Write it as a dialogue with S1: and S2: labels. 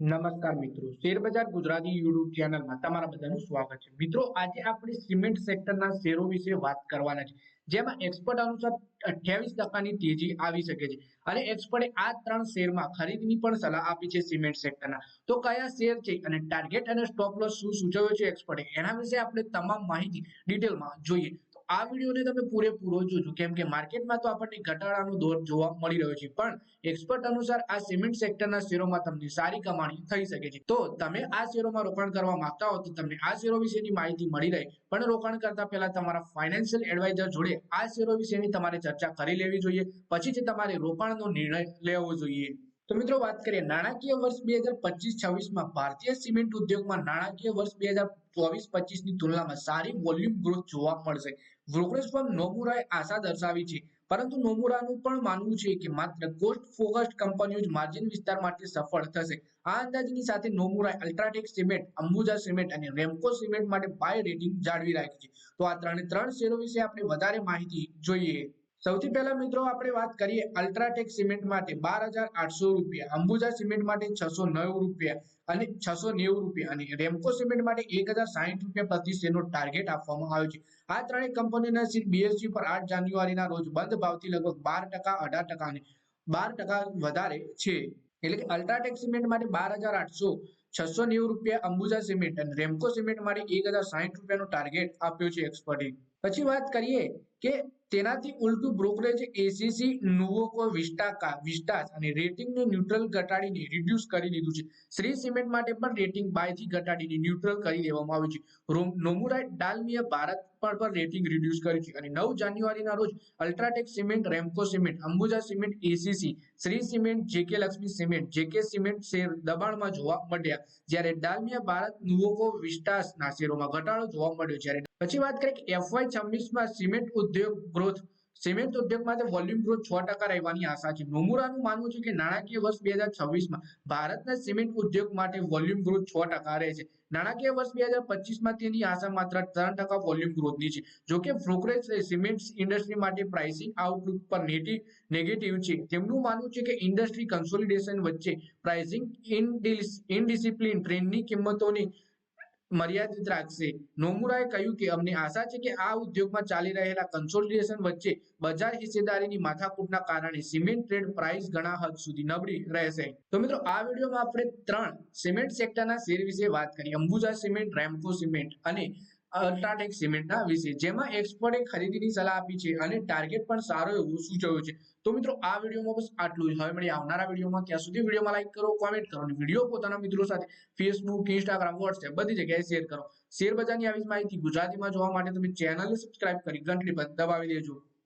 S1: નમસ્કાર મિત્રો. શેરબજાર ગુજરાતી યુટ્યુબ ચેનલમાં તમારા બધાનું સ્વાગત છે. મિત્રો, આજે આપણે સિમેન્ટ સેક્ટરના શેરો વિશે વાત કરવાના છે. જેમાં એક્સપર્ટ અનુસાર અઠ્યાવીસ ટકાની તેજી આવી શકે છે અને એક્સપર્ટે આ ત્રણ શેરમાં ખરીદની પણ સલાહ આપી છે સિમેન્ટ સેક્ટરના. તો કયા શેર છે અને ટાર્ગેટ અને સ્ટોપ લોસ શું સૂચવ્યો છે એક્સપર્ટે એના વિશે આપણે તમામ માહિતી ડિટેલમાં જોઈએ. આ વિડીયોને તમે પૂરેપૂરો જોજો. કેમ કે માર્કેટમાં તો આપણને ઘટાડાનો દોર જોવા મળી રહ્યો છે, પણ એક્સપર્ટ અનુસાર આ સિમેન્ટ સેક્ટરના શેરોમાં તમને સારી કમાણી થઈ શકે છે. તો તમે આ શેરોમાં રોકાણ કરવા માંગતા હો તો તમને આ શેરો વિશેની માહિતી મળી રહે, પણ રોકાણ કરતા પહેલા તમારા ફાઇનાન્શિયલ એડવાઇઝર જોડે આ શેરો વિશેની તમારે ચર્ચા કરી લેવી જોઈએ, પછી જ તમારે રોકાણનો નિર્ણય લેવો જોઈએ. તો મિત્રો વાત કરીએ નાણાકીય વર્ષ બે હજાર પચીસ છવ્વીસમાં ભારતીય સિમેન્ટ ઉદ્યોગમાં નાણાકીય વર્ષ બે હજાર ચોવીસ પચીસની તુલનામાં સારી વોલ્યુમ ગ્રોથ જોવા મળશે. બ્રોકરેજ ફર્મ નોમુરાએ આશા દર્શાવી છે. પરંતુ નોમુરાનું પણ માનવું છે કે માત્ર કોસ્ટ ફોકસ્ડ કંપનીઓ જ માર્જિન વિસ્તાર માટે સફળ થશે. આ અંદાજની સાથે નોમુરાએ અલ્ટ્રાટેક સિમેન્ટ અંબુજા સિમેન્ટ અને રેમકો સિમેન્ટ માટે બાય રેટિંગ જાળવી રાખી છે. તો આ ત્રણે ત્રણ શેરો વિશે આપણે વધારે માહિતી જોઈએ. સૌથી પહેલા મિત્રો આપણે વાત કરીએ અલ્ટ્રાટેક સિમેન્ટ માટે બાર હજાર આઠસો રૂપિયા, અંબુજા સિમેન્ટ માટે છસો નવ રૂપિયા અને છસો નેવું રૂપિયા. અને રેમકો સિમેન્ટ માટે એક હજાર સાહીઠ રૂપિયા પ્રતિ શેરનો ટાર્ગેટ આપવામાં આવ્યો છે. આ ત્રણેય કંપનીના શેર બીએસજી પર આઠ જાન્યુઆરીના રોજ બંધ ભાવથી લગભગ બાર ટકા, અઢાર ટકા અને બાર ટકા વધારે છે. એટલે કે અલ્ટ્રાટેક સિમેન્ટ માટે બાર હજાર આઠસો, છસો નેવું રૂપિયા અંબુજા સિમેન્ટ અને રેમકો સિમેન્ટ માટે એક હજાર સાહીઠ રૂપિયાનો ટાર્ગેટ આપ્યો છે એક્સપર્ટે. પછી વાત કરીએ કે તેનાથી ઉલટું બ્રોકરેજ એસીસી નુવોકો વિસ્ટાકા વિસ્ટાસ અને રેટિંગને ન્યુટ્રલ ઘટાડીને રિડ્યુસ કરી દીધું છે. શ્રી સિમેન્ટ માટે પણ રેટિંગ બાયથી ઘટાડીને ન્યુટ્રલ કરી દેવામાં આવ્યું છે. નોમુરા ડાલમિયા ભારત પર રેટિંગ રિડ્યુસ કરી છે. અને નવ જાન્યુઆરીના રોજ UltraTech cement Ramco cement Ambuja cement ACC Shree cement JK Lakshmi cement JK cement share દબાણમાં જોવા મળ્યા. જ્યારે ડાલમિયા ભારત નુવોકો વિસ્ટાસના શેરોમાં ઘટાડો જોવા મળ્યો. જ્યારે પછી વાત કરીએ કે એફવાય છવ્વીસમાં સિમેન્ટ ઉદ્યોગ ગ્રોથ. સિમેન્ટ ઉદ્યોગ માટે વોલ્યુમ ગ્રોથ છ ટકા રહેવાની આશા છે. નોમુરાનું માનવું છે કે નાણાકીય વર્ષ બે હજાર છવ્વીસમાં ભારતના સિમેન્ટ ઉદ્યોગ માટે વોલ્યુમ ગ્રોથ છ ટકા રહે છે. નાણાકીય વર્ષ બે હજાર પચીસમાં તેની આશા માત્ર ત્રણ ટકા વોલ્યુમ ગ્રોથની છે. જોકે બ્રોકરેજ સિમેન્ટ ઇન્ડસ્ટ્રી માટે પ્રાઇસિંગ આઉટલુક પર નેગેટિવ છે. તેમનું માનવું છે કે ઇન્ડસ્ટ્રી કન્સોલિડેશન વચ્ચે પ્રાઇસિંગ ઇનડિસિપ્લિન ટ્રેનની કિંમતોની મર્યાદિત રાખશે. નોમુરાએ કહ્યું કે, અમને આશા છે કે આ ઉદ્યોગમાં ચાલી રહેલા કન્સોલિડેશન વચ્ચે બજાર હિસ્સેદારીની માથાકૂટના કારણે સિમેન્ટ ટ્રેડ પ્રાઇસ ઘણા હદ સુધી નબળી રહેશે. તો મિત્રો, આ વિડીયોમાં આપણે ત્રણ સિમેન્ટ સેક્ટરના શેર વિશે વાત કરી. અંબુજા સિમેન્ટ રેમકો સિમેન્ટ અને અલ્ટ્રાટેક સિમેન્ટના વિશે. જેમાં એક્સપર્ટે ખરીદીની સલાહ આપી છે અને ટાર્ગેટ પણ સારો એવો સૂચવ્યો છે. તો મિત્રો, આ વિડીયોમાં બસ આટલું જ. હવે મળી આવનારા વિડીયોમાં. ત્યાં સુધી વિડીયોમાં લાઈક કરો કોમેન્ટ કરો અને વીડિયો પોતાના મિત્રો સાથે ફેસબુક ઇન્સ્ટાગ્રામ વોટ્સએપ બધી જગ્યાએ શેર કરો. શેર બજારની આવી માહિતી ગુજરાતીમાં જોવા માટે તમે ચેનલને સબસ્ક્રાઇબ કરી ઘંટડી પર દબાવી દેજો.